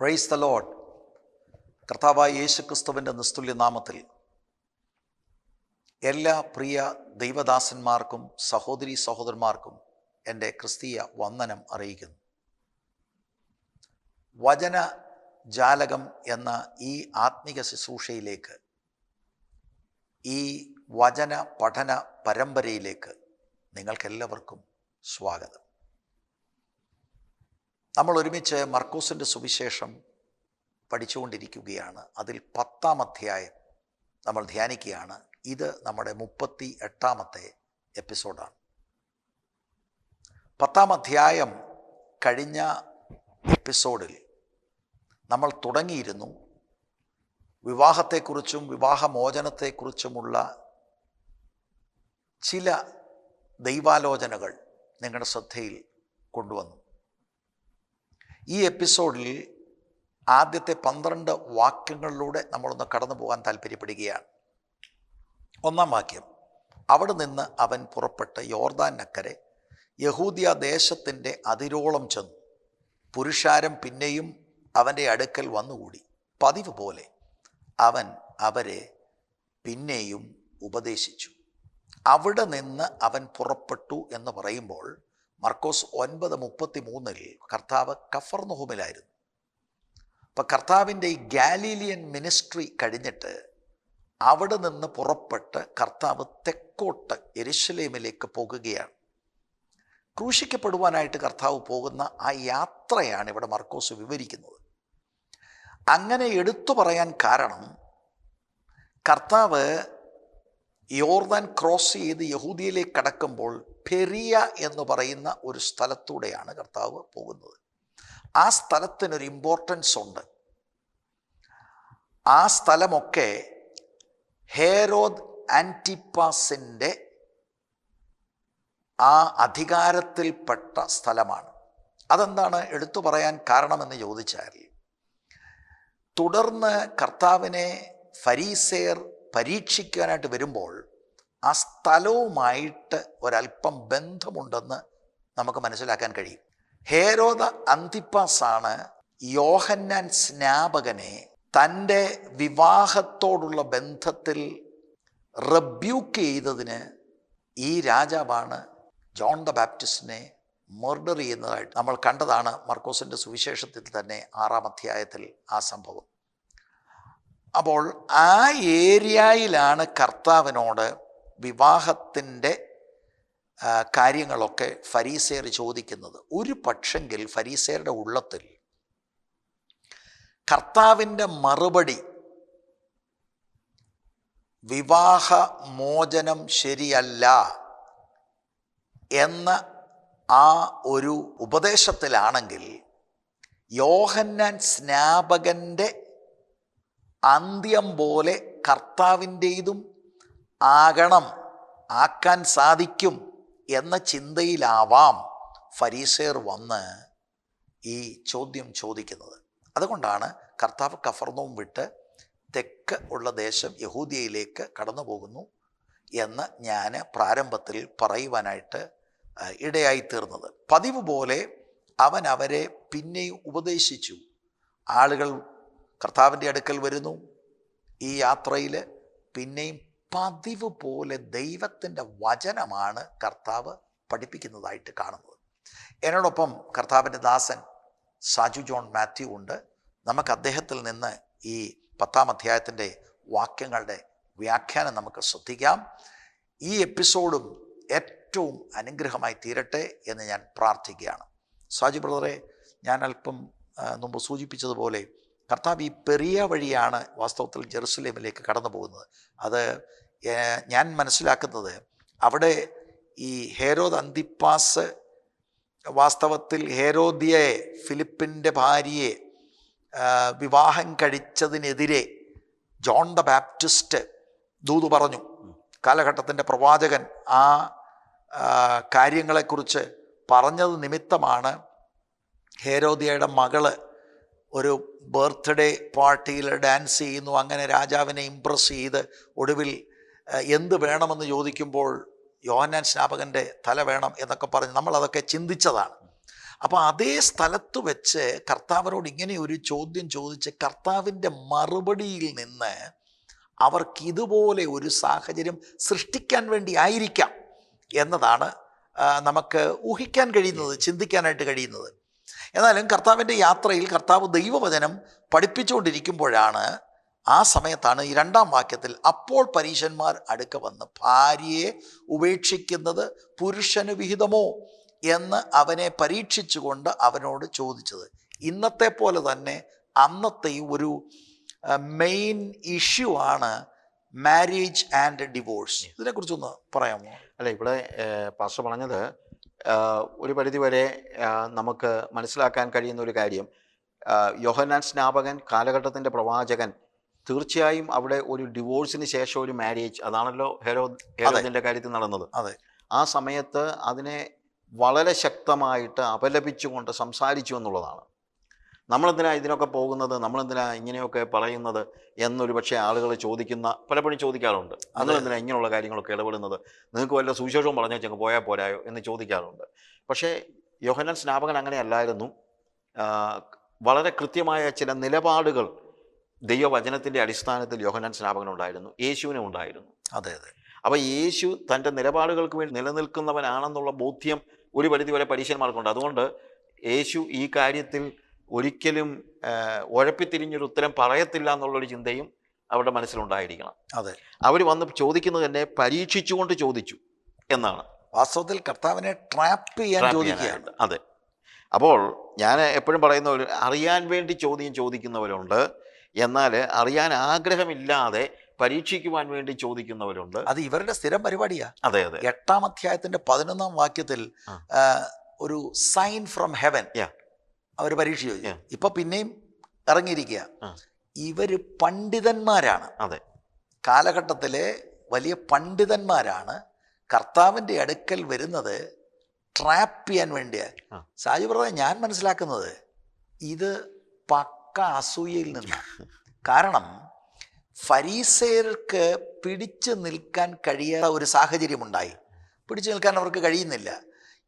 Praise the load കർത്താവായ യേശു ക്രിസ്തുവിന്റെ നിസ്തുല്യ നാമത്തിൽ എല്ലാ പ്രിയ ദൈവദാസന്മാർക്കും സഹോദരി സഹോദരന്മാർക്കും എന്റെ ക്രിസ്തീയ വന്ദനം അറിയിക്കുന്നു. വചന ജാലകം എന്ന ഈ ആത്മീക ശുശ്രൂഷയിലേക്ക് ഈ വചന പഠന പരമ്പരയിലേക്ക് നിങ്ങൾക്കെല്ലാവർക്കും സ്വാഗതം. നമ്മൾ ഒരുമിച്ച് മർക്കൂസിന്റെ സുവിശേഷം പഠിച്ചുകൊണ്ടിരിക്കുകയാണ്. അതിൽ പത്താം അധ്യായം നമ്മൾ ധ്യാനിക്കുകയാണ്. ഇത് നമ്മുടെ മുപ്പത്തി എട്ടാമത്തെ എപ്പിസോഡാണ്. പത്താം അധ്യായം കഴിഞ്ഞ എപ്പിസോഡിൽ നമ്മൾ തുടങ്ങിയിരുന്നു വിവാഹത്തെക്കുറിച്ചും വിവാഹമോചനത്തെക്കുറിച്ചുമുള്ള ചില ദൈവാലോചനകൾ നിങ്ങളുടെ ശ്രദ്ധയിൽ കൊണ്ടുവന്നു. ഈ എപ്പിസോഡിൽ ആദ്യത്തെ പന്ത്രണ്ട് വാക്യങ്ങളിലൂടെ നമ്മളൊന്ന് കടന്നു പോകാൻ താല്പര്യപ്പെടുകയാണ്. ഒന്നാം വാക്യം അവിടെ നിന്ന് അവൻ പുറപ്പെട്ട് യോർദാനക്കരെ യഹൂദിയ ദേശത്തിന്റെ അതിരോളം ചെന്നു. പുരുഷാരം പിന്നെയും അവന്റെ അടുക്കൽ വന്നുകൂടി. പതിവ് പോലെ അവൻ അവരെ പിന്നെയും ഉപദേശിച്ചു. അവിടെ നിന്ന് അവൻ പുറപ്പെട്ടു എന്ന് പറയുമ്പോൾ മർക്കോസ് ഒൻപത് മുപ്പത്തി മൂന്നിൽ കർത്താവ് കഫർ നുഹുമിലായിരുന്നു അപ്പം കർത്താവിന്റെ ഈ ഗാലീലിയൻ മിനിസ്ട്രി കഴിഞ്ഞിട്ട് അവിടെ നിന്ന് പുറപ്പെട്ട് കർത്താവ് തെക്കോട്ട് എരിശലേമിലേക്ക് പോകുകയാണ്. ക്രൂശിക്കപ്പെടുവാനായിട്ട് കർത്താവ് പോകുന്ന ആ യാത്രയാണ് ഇവിടെ മർക്കോസ് വിവരിക്കുന്നത്. അങ്ങനെ എടുത്തു പറയാൻ കാരണം കർത്താവ് യോർദാൻ ക്രോസ് ചെയ്ത് യഹൂദിയയിലേക്ക് കടക്കുമ്പോൾ പെരിയ എന്ന് പറയുന്ന ഒരു സ്ഥലത്തൂടെയാണ് കർത്താവ് പോകുന്നത്. ആ സ്ഥലത്തിനൊരു ഇമ്പോർട്ടൻസ് ഉണ്ട്. ആ സ്ഥലമൊക്കെ ഹേരോദ് ആന്റിപ്പാസിന്റെ ആ അധികാരത്തിൽപ്പെട്ട സ്ഥലമാണ്. അതെന്താണ്? എടുത്തു പറയാൻ കാരണമെന്ന് ചോദിച്ചാൽ തുടർന്ന് കർത്താവിനെ ഫരീസേർ പരീക്ഷിക്കാനായിട്ട് വരുമ്പോൾ ആ സ്ഥലവുമായിട്ട് ഒരല്പം ബന്ധമുണ്ടെന്ന് നമുക്ക് മനസ്സിലാക്കാൻ കഴിയും. ഹേരോദ അന്തിപ്പാസാണ് യോഹന്നാൻ സ്നാപകനെ തന്റെ വിവാഹത്തോടുള്ള ബന്ധത്തിൽ റബ്യൂക്ക് ചെയ്തതിന് ഈ രാജാവാണ് ജോൺ ദ ബാപ്റ്റിസ്റ്റിനെ മർഡർ ചെയ്യുന്നതായിട്ട് നമ്മൾ കണ്ടതാണ് മർക്കോസിന്റെ സുവിശേഷത്തിൽ തന്നെ ആറാം അധ്യായത്തിൽ ആ സംഭവം. അപ്പോൾ ആ ഏരിയയിലാണ് കർത്താവിനോട് വിവാഹത്തിന്റെ കാര്യങ്ങളൊക്കെ ഫരീസേർ ചോദിക്കുന്നത്. ഒരു പക്ഷെങ്കിൽ ഫരീസേരുടെ ഉള്ളത്തിൽ കർത്താവിന്റെ മറുപടി വിവാഹ മോചനം ശരിയല്ല എന്ന ആ ഒരു ഉപദേശത്തിലാണെങ്കിൽ യോഹന്നാൻ സ്നാപകന്റെ അന്ത്യം പോലെ കർത്താവിന്റെതും ആകണം ആക്കാൻ സാധിക്കും എന്ന ചിന്തയിലാവാം ഫരീസേർ വന്ന് ഈ ചോദ്യം ചോദിക്കുന്നത്. അതുകൊണ്ടാണ് കർത്താവ് കഫർന്നവും വിട്ട് തെക്ക് ഉള്ള ദേശം യഹൂദിയയിലേക്ക് കടന്നു പോകുന്നു എന്ന് ഞാൻ പ്രാരംഭത്തിൽ പറയുവാനായിട്ട് ഇടയായി തീർന്നത്. പതിവ് പോലെ അവൻ അവരെ പിന്നെയും ഉപദേശിച്ചു. ആളുകൾ കർത്താവിന്റെ അടുക്കൽ വരുന്നു. ഈ യാത്രയിൽ പിന്നെയും പതിവ് പോലെ ദൈവത്തിന്റെ വചനമാണ് കർത്താവ് പഠിപ്പിക്കുന്നതായിട്ട് കാണുന്നത്. എന്നോടൊപ്പം കർത്താവിന്റെ ദാസൻ സാജു ജോൺ മാത്യു ഉണ്ട്. നമുക്ക് അദ്ദേഹത്തിൽ നിന്ന് ഈ പത്താം അധ്യായത്തിന്റെ വാക്യങ്ങളുടെ വ്യാഖ്യാനം നമുക്ക് ശ്രദ്ധിക്കാം. ഈ എപ്പിസോഡും ഏറ്റവും അനുഗ്രഹമായി തീരട്ടെ എന്ന് ഞാൻ പ്രാർത്ഥിക്കുകയാണ്. സാജു ബ്രദറെ ഞാൻ അല്പം മുമ്പ് സൂചിപ്പിച്ചതുപോലെ കർത്താവ് ഈ പെറിയ വഴിയാണ് വാസ്തവത്തിൽ ജെറുസലേമിലേക്ക് കടന്നു പോകുന്നത് അത് ഞാൻ മനസ്സിലാക്കുന്നത് അവിടെ ഈ ഹേരോദ് അന്തിപ്പാസ് വാസ്തവത്തിൽ ഹേരോദിയെ ഫിലിപ്പിന്റെ ഭാര്യയെ വിവാഹം കഴിച്ചതിനെതിരെ ജോൺ ദ ബാപ്റ്റിസ്റ്റ് ദൂതു പറഞ്ഞു. കാലഘട്ടത്തിന്റെ പ്രവാചകൻ ആ കാര്യങ്ങളെക്കുറിച്ച് പറഞ്ഞത് നിമിത്തമാണ് ഹേരോദിയയുടെ മകൾ ഒരു ബർത്ത്ഡേ പാർട്ടിയിൽ ഡാൻസ് ചെയ്യുന്നു അങ്ങനെ രാജാവിനെ ഇമ്പ്രസ് ചെയ്ത് ഒടുവിൽ എന്ത് വേണമെന്ന് ചോദിക്കുമ്പോൾ യോഹന്നാൻ സ്നാപകന്റെ തല വേണം എന്നൊക്കെ പറഞ്ഞ് നമ്മളതൊക്കെ ചിന്തിച്ചതാണ്. അപ്പോൾ അതേ സ്ഥലത്ത് വെച്ച് കർത്താവിനോട് ഇങ്ങനെ ഒരു ചോദ്യം ചോദിച്ച് കർത്താവിന്റെ മറുപടിയിൽ നിന്ന് അവർക്ക് ഇതുപോലെ ഒരു സാഹചര്യം സൃഷ്ടിക്കാൻ വേണ്ടി ആയിരിക്കാം എന്നതാണ് നമുക്ക് ഊഹിക്കാൻ കഴിയുന്നത് ചിന്തിക്കാനായിട്ട് കഴിയുന്നത്. എന്നാലും കർത്താവിന്റെ യാത്രയിൽ കർത്താവ് ദൈവവചനം പഠിപ്പിച്ചുകൊണ്ടിരിക്കുമ്പോഴാണ് ആ സമയത്താണ് ഈ രണ്ടാം വാക്യത്തിൽ അപ്പോൾ പരീശന്മാർ അടുക്ക വന്ന് ഭാര്യയെ ഉപേക്ഷിക്കുന്നത് പുരുഷന് വിഹിതമോ എന്ന് അവനെ പരീക്ഷിച്ചുകൊണ്ട് അവനോട് ചോദിച്ചത്. ഇന്നത്തെ പോലെ തന്നെ അന്നത്തെ ഒരു മെയിൻ ഇഷ്യൂ ആണ് മാരേജ് ആൻഡ് ഡിവോഴ്സ് ഇതിനെക്കുറിച്ചൊന്ന് പറയാമോ? അല്ല ഇവിടെ പാസ്റ്റർ പറഞ്ഞത് ഒരു പരിധിവരെ നമുക്ക് മനസ്സിലാക്കാൻ കഴിയുന്ന ഒരു കാര്യം യോഹനാൻ സ്നാപകൻ കാലഘട്ടത്തിന്റെ പ്രവാചകൻ തീർച്ചയായും അവിടെ ഒരു ഡിവോഴ്സിന് ശേഷം ഒരു മാരേജ് അതാണല്ലോ ഹെരോ ഹെരോദിന്റെ കാര്യത്തിൽ നടന്നത്. അതെ. ആ സമയത്ത് അതിനെ വളരെ ശക്തമായിട്ട് അപലപിച്ചുകൊണ്ട് സംസാരിച്ചു എന്നുള്ളതാണ്. നമ്മളെന്തിനാ ഇതിനൊക്കെ പോകുന്നത്? നമ്മളെന്തിനാ ഇങ്ങനെയൊക്കെ പറയുന്നത്? എന്നൊരു പക്ഷേ ആളുകൾ ചോദിക്കുന്ന പലപ്പോഴും ചോദിക്കാറുണ്ട്. നിങ്ങളെന്തിനാ ഇങ്ങനെയുള്ള കാര്യങ്ങളൊക്കെ ഇടപെടുന്നത്? നിങ്ങൾക്ക് വല്ല സുവിശേഷവും പറഞ്ഞു വെച്ചങ്ങ് പോയാൽ പോരായോ എന്ന് ചോദിക്കാറുണ്ട്. പക്ഷേ യോഹനൻ സ്നാപകൻ അങ്ങനെയല്ലായിരുന്നു. വളരെ കൃത്യമായ ചില നിലപാടുകൾ ദൈവവചനത്തിന്റെ അടിസ്ഥാനത്തിൽ യോഹന്നാൻ സ്നാപകനുണ്ടായിരുന്നു. യേശുവിനും ഉണ്ടായിരുന്നു. അതെ അതെ. അപ്പോൾ യേശു തന്റെ നിലപാടുകൾക്ക് വേണ്ടി നിലനിൽക്കുന്നവനാണെന്നുള്ള ബോധ്യം ഒരു പരിധി വരെ പരീക്ഷന്മാർക്കുണ്ട് അതുകൊണ്ട് യേശു ഈ കാര്യത്തിൽ ഒരിക്കലും ഉഴപ്പിത്തിരിഞ്ഞൊരു ഉത്തരം പറയത്തില്ല എന്നുള്ളൊരു ചിന്തയും അവരുടെ മനസ്സിലുണ്ടായിരിക്കണം. അതെ. അവർ വന്ന് ചോദിക്കുന്നത് തന്നെ പരീക്ഷിച്ചുകൊണ്ട് ചോദിച്ചു എന്നാണ്. വാസ്തവത്തിൽ കർത്താവിനെ ട്രാപ്പ് ചെയ്യാൻ ചോദിക്കുകയാണ്. അതെ. അപ്പോൾ ഞാൻ എപ്പോഴും പറയുന്ന ഒരു അറിയാൻ വേണ്ടി ചോദ്യം ചോദിക്കുന്നവരുണ്ട്. എന്നാൽ അറിയാൻ ആഗ്രഹമില്ലാതെ പരീക്ഷിക്കുവാൻ വേണ്ടി ചോദിക്കുന്നവരുണ്ട്. അത് ഇവരുടെ സ്ഥിരം പരിപാടിയാ. അതെ അതെ. എട്ടാം അധ്യായത്തിന്റെ പതിനൊന്നാം വാക്യത്തിൽ ഒരു സൈൻ ഫ്രം ഹെവൻ. അവർ പരീക്ഷ ചോദിച്ചു. ഇപ്പൊ പിന്നെയും ഇറങ്ങിയിരിക്കുക. ഇവർ പണ്ഡിതന്മാരാണ്. അതെ. കാലഘട്ടത്തിലെ വലിയ പണ്ഡിതന്മാരാണ്. കർത്താവിന്റെ അടുക്കൽ വരുന്നത് ട്രാപ്പ് ചെയ്യാൻ വേണ്ടിയാണ്. സാജു പറഞ്ഞ ഞാൻ മനസ്സിലാക്കുന്നത് ഇത് പക്ക അസൂയയിൽ നിന്നാണ് കാരണം ഫരീസേർക്ക് പിടിച്ചു നിൽക്കാൻ കഴിയാത്ത ഒരു സാഹചര്യമുണ്ടായി. പിടിച്ചു നിൽക്കാൻ അവർക്ക് കഴിയുന്നില്ല.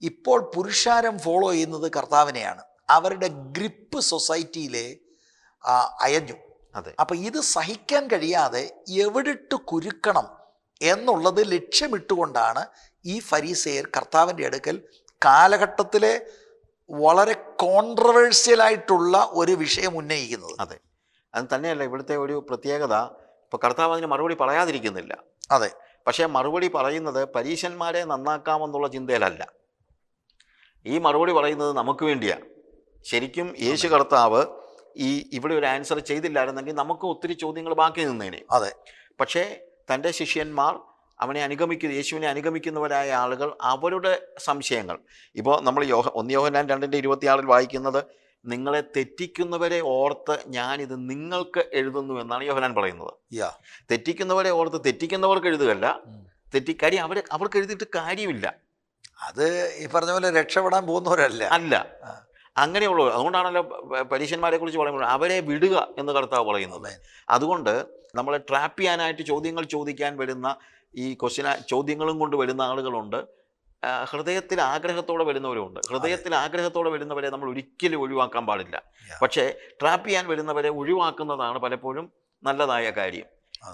ഇപ്പോൾ പുരുഷാരം ഫോളോ ചെയ്യുന്നത് കർത്താവിനെയാണ്. അവരുടെ ഗ്രിപ്പ് സൊസൈറ്റിയിലെ അയഞ്ഞു. അതെ. അപ്പം ഇത് സഹിക്കാൻ കഴിയാതെ എവിടിട്ട് കുരുക്കണം എന്നുള്ളത് ലക്ഷ്യമിട്ടുകൊണ്ടാണ് ഈ ഫരീസയർ കർത്താവിന്റെ അടുക്കൽ കാലഘട്ടത്തിലെ വളരെ കോൺട്രവേഴ്സ്യലായിട്ടുള്ള ഒരു വിഷയം ഉന്നയിക്കുന്നത്. അതെ. അത് തന്നെയല്ല ഇവിടുത്തെ ഒരു പ്രത്യേകത ഇപ്പോൾ കർത്താവ് അതിന് മറുപടി പറയാതിരിക്കുന്നില്ല. അതെ. പക്ഷേ മറുപടി പറയുന്നത് പരീശന്മാരെ നന്നാക്കാമെന്നുള്ള ചിന്തയിലല്ല. ഈ മറുപടി പറയുന്നത് നമുക്ക് വേണ്ടിയാണ് ശരിക്കും യേശു കർത്താവ് ഈ ഇവിടെ ഒരു ആൻസർ ചെയ്തില്ലായിരുന്നെങ്കിൽ നമുക്ക് ഒത്തിരി ചോദ്യങ്ങൾ ബാക്കി നിന്നേനെ. അതെ. പക്ഷേ തന്റെ ശിഷ്യന്മാർ അവനെ അനുഗമിക്കുന്ന യേശുവിനെ അനുഗമിക്കുന്നവരായ ആളുകൾ അവരുടെ സംശയങ്ങൾ. ഇപ്പോൾ നമ്മൾ യോഹ ഒന്ന് യോഹനാൻ രണ്ടിന്റെ ഇരുപത്തിയാറിൽ വായിക്കുന്നത് നിങ്ങളെ തെറ്റിക്കുന്നവരെ ഓർത്ത് ഞാനിത് നിങ്ങൾക്ക് എഴുതുന്നു എന്നാണ് യോഹനാൻ പറയുന്നത്. യാ. തെറ്റിക്കുന്നവരെ ഓർത്ത് തെറ്റിക്കുന്നവർക്ക് എഴുതുകയല്ല. ഉം. തെറ്റി കാര്യം അവർ അവർക്ക് എഴുതിയിട്ട് കാര്യമില്ല. അത് ഈ പറഞ്ഞ പോലെ രക്ഷപ്പെടാൻ പോകുന്നവരല്ല. അല്ല. അങ്ങനെയുള്ളവർ അതുകൊണ്ടാണല്ലോ പരീക്ഷന്മാരെ കുറിച്ച് പറയുമ്പോൾ അവരെ വിടുക എന്ന് കർത്താവ് പറയുന്നത്. അതുകൊണ്ട് നമ്മളെ ട്രാപ്പ് ചെയ്യാനായിട്ട് ചോദ്യങ്ങൾ ചോദിക്കാൻ വരുന്ന ഈ ക്വസ്റ്റ്യൻ ചോദ്യങ്ങളും കൊണ്ട് വരുന്ന ആളുകളുണ്ട്. ഹൃദയത്തിൽ ആഗ്രഹത്തോടെ വരുന്നവരുമുണ്ട്. ഹൃദയത്തിൽ ആഗ്രഹത്തോടെ വരുന്നവരെ നമ്മൾ ഒരിക്കലും ഒഴിവാക്കാൻ പാടില്ല. പക്ഷേ ട്രാപ്പ് ചെയ്യാൻ വരുന്നവരെ ഒഴിവാക്കുന്നതാണ് പലപ്പോഴും നല്ലതായ കാര്യം.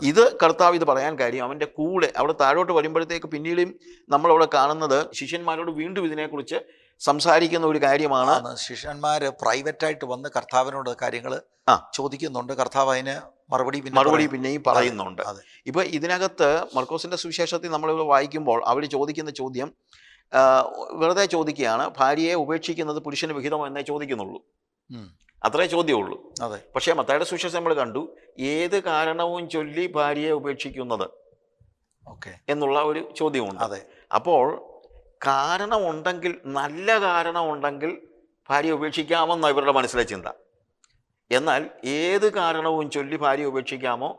ഇത് കർത്താവ് ഇത് പറയാൻ കാര്യം അവന്റെ കൂടെ അവിടെ താഴോട്ട് വരുമ്പോഴത്തേക്ക് പിന്നീടും നമ്മളവിടെ കാണുന്നത് ശിഷ്യന്മാരോട് വീണ്ടും ഇതിനെക്കുറിച്ച് സംസാരിക്കുന്ന ഒരു കാര്യമാണ്. ശിഷ്യന്മാർ പ്രൈവറ്റ് പ്രൈവറ്റായിട്ട് വന്ന് കർത്താവിനോട് കാര്യങ്ങൾ ആ. ചോദിക്കുന്നുണ്ട്. കർത്താവ് അതിന് മറുപടി മറുപടി പിന്നെയും പറയുന്നുണ്ട്. ഇപ്പൊ ഇതിനകത്ത് മർക്കോസിന്റെ സുവിശേഷത്തിൽ നമ്മൾ വായിക്കുമ്പോൾ അവർ ചോദിക്കുന്ന ചോദ്യം വെറുതെ ചോദിക്കുകയാണ്. ഭാര്യയെ ഉപേക്ഷിക്കുന്നത് പുരുഷന് വിഹിതം എന്നേ ചോദിക്കുന്നുള്ളൂ. അത്രേ ചോദ്യമുള്ളൂ. അതെ. പക്ഷേ മത്തായുടെ സുവിശേഷം നമ്മൾ കണ്ടു ഏത് കാരണവും ചൊല്ലി ഭാര്യയെ ഉപേക്ഷിക്കുന്നത് ഓക്കെ. എന്നുള്ള ഒരു ചോദ്യമുണ്ട്. അതെ. അപ്പോൾ കാരണമുണ്ടെങ്കിൽ നല്ല കാരണമുണ്ടെങ്കിൽ ഭാര്യ ഉപേക്ഷിക്കാമെന്ന ഇവരുടെ മനസ്സിലെ ചിന്ത. എന്നാൽ ഏത് കാരണവും ചൊല്ലി ഭാര്യ ഉപേക്ഷിക്കാമോ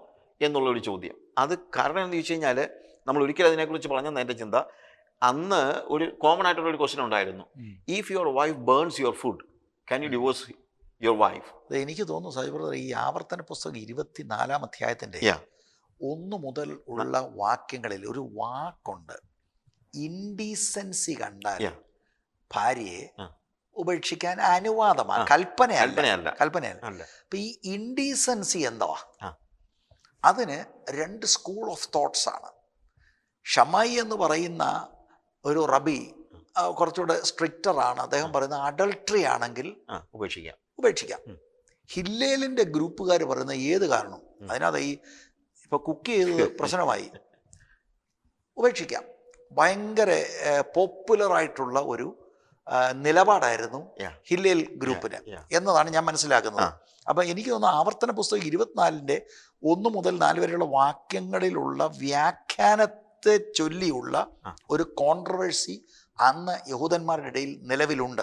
എന്നുള്ളൊരു ചോദ്യം. അത് കാരണം എന്ന് ചോദിച്ചു കഴിഞ്ഞാൽ നമ്മൾ ഒരിക്കലും അതിനെക്കുറിച്ച് പറഞ്ഞ എന്റെ ചിന്ത. അന്ന് ഒരു കോമൺ ആയിട്ടുള്ള ഒരു ക്വസ്റ്റ്യൻ ഉണ്ടായിരുന്നു if your wife burns your food can you divorce your wife എനിക്ക് തോന്നുന്നു സാജി ബ്രദർ ഈ ആവർത്തന പുസ്തകം ഇരുപത്തിനാലാം അധ്യായത്തിന്റെ. ഒന്ന് മുതൽ ഉള്ള വാക്യങ്ങളിൽ ഒരു വാക്കുണ്ട്. ഇൻഡീസൻസി കണ്ടാൽ. ഭാര്യയെ. ഉപേക്ഷിക്കാൻ അനുവാദമാണ് കൽപ്പനയല്ല. കൽപ്പനയല്ല. അപ്പൊ ഈ ഇൻഡീസൻസി എന്തുവാ. അതിന് രണ്ട് സ്കൂൾ ഓഫ് തോട്ട്സ് ആണ്. ഷമായി എന്ന് പറയുന്ന ഒരു റബി കുറച്ചുകൂടെ സ്ട്രിക്റ്റർ ആണ്. അദ്ദേഹം പറയുന്ന അഡൾട്ടറി ആണെങ്കിൽ ഉപേക്ഷിക്കാം. ഉപേക്ഷിക്കാം. ഹില്ലേലിന്റെ ഗ്രൂപ്പുകാർ പറയുന്ന ഏത് കാരണം അതിനകത്ത് ഈ ഇപ്പൊ കുക്ക് ചെയ്തത് പ്രശ്നമായി. ഉപേക്ഷിക്കാം. ഭയങ്കര പോപ്പുലറായിട്ടുള്ള ഒരു നിലപാടായിരുന്നു ഹില്ലേൽ ഗ്രൂപ്പിന്. എന്നതാണ് ഞാൻ മനസ്സിലാക്കുന്നത്. അപ്പം എനിക്ക് തോന്നുന്നു ആവർത്തന പുസ്തകം ഇരുപത്തിനാലിന്റെ ഒന്ന് മുതൽ നാല് വരെയുള്ള വാക്യങ്ങളിലുള്ള വ്യാഖ്യാനത്തെ ചൊല്ലിയുള്ള ഒരു കോൺട്രവേഴ്സി അന്ന് യഹൂദന്മാരുടെ ഇടയിൽ നിലവിലുണ്ട്.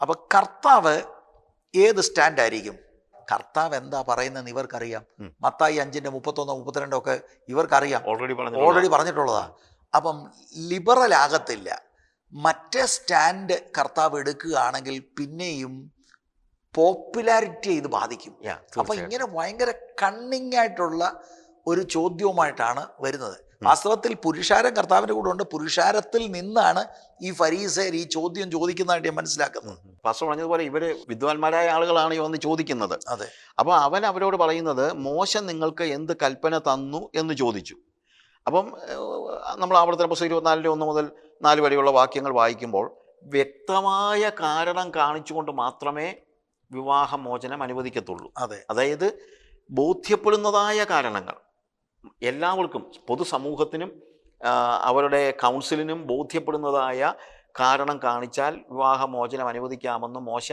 അപ്പം കർത്താവ് ഏത് സ്റ്റാൻഡ് ആയിരിക്കും? കർത്താവ് എന്താ പറയുന്നതെന്ന് ഇവർക്കറിയാം. മത്തായി അഞ്ചിന്റെ മുപ്പത്തൊന്നോ മുപ്പത്തിരണ്ടോ ഒക്കെ ഇവർക്കറിയാം ഓൾറെഡി ഓൾറെഡി പറഞ്ഞിട്ടുള്ളതാ. അപ്പം ലിബറൽ ആകത്തില്ല. മറ്റേ സ്റ്റാൻഡ് കർത്താവ് എടുക്കുകയാണെങ്കിൽ പിന്നെയും പോപ്പുലാരിറ്റിയെ ഇത് ബാധിക്കും. അപ്പം ഇങ്ങനെ ഭയങ്കര കണ്ണിങ് ആയിട്ടുള്ള ഒരു ചോദ്യവുമായിട്ടാണ് വരുന്നത്. വാസ്തവത്തിൽ പുരുഷാരം കർത്താവിന്റെ കൂടെ ഉണ്ട്. പുരുഷാരത്തിൽ നിന്നാണ് ഈ ഫരീസേർ ഈ ചോദ്യം ചോദിക്കുന്നതായിട്ട് ഞാൻ മനസ്സിലാക്കുന്നത്. പാസ്റ്റർ പറഞ്ഞതുപോലെ ഇവർ വിദ്വാൻമാരായ ആളുകളാണ് ഇവന്ന് വന്ന് ചോദിക്കുന്നത്. അതെ. അപ്പോൾ അവൻ അവരോട് പറയുന്നത് മോശം നിങ്ങൾക്ക് എന്ത് കൽപ്പന തന്നു എന്ന് ചോദിച്ചു. അപ്പം നമ്മൾ ആവർത്തന പുസ്തകം ഇരുപത്തിനാലിന്റെ ഒന്ന് മുതൽ നാല് വരെയുള്ള വാക്യങ്ങൾ വായിക്കുമ്പോൾ വ്യക്തമായ കാരണം കാണിച്ചുകൊണ്ട് മാത്രമേ വിവാഹമോചനം അനുവദിക്കത്തുള്ളൂ. അതെ. അതായത് ബോധ്യപ്പെടുന്നതായ കാരണങ്ങൾ. എല്ലാവർക്കും പൊതുസമൂഹത്തിനും അവരുടെ കൗൺസിലിനും ബോധ്യപ്പെടുന്നതായ കാരണം കാണിച്ചാൽ വിവാഹമോചനം അനുവദിക്കാമെന്ന് മോശ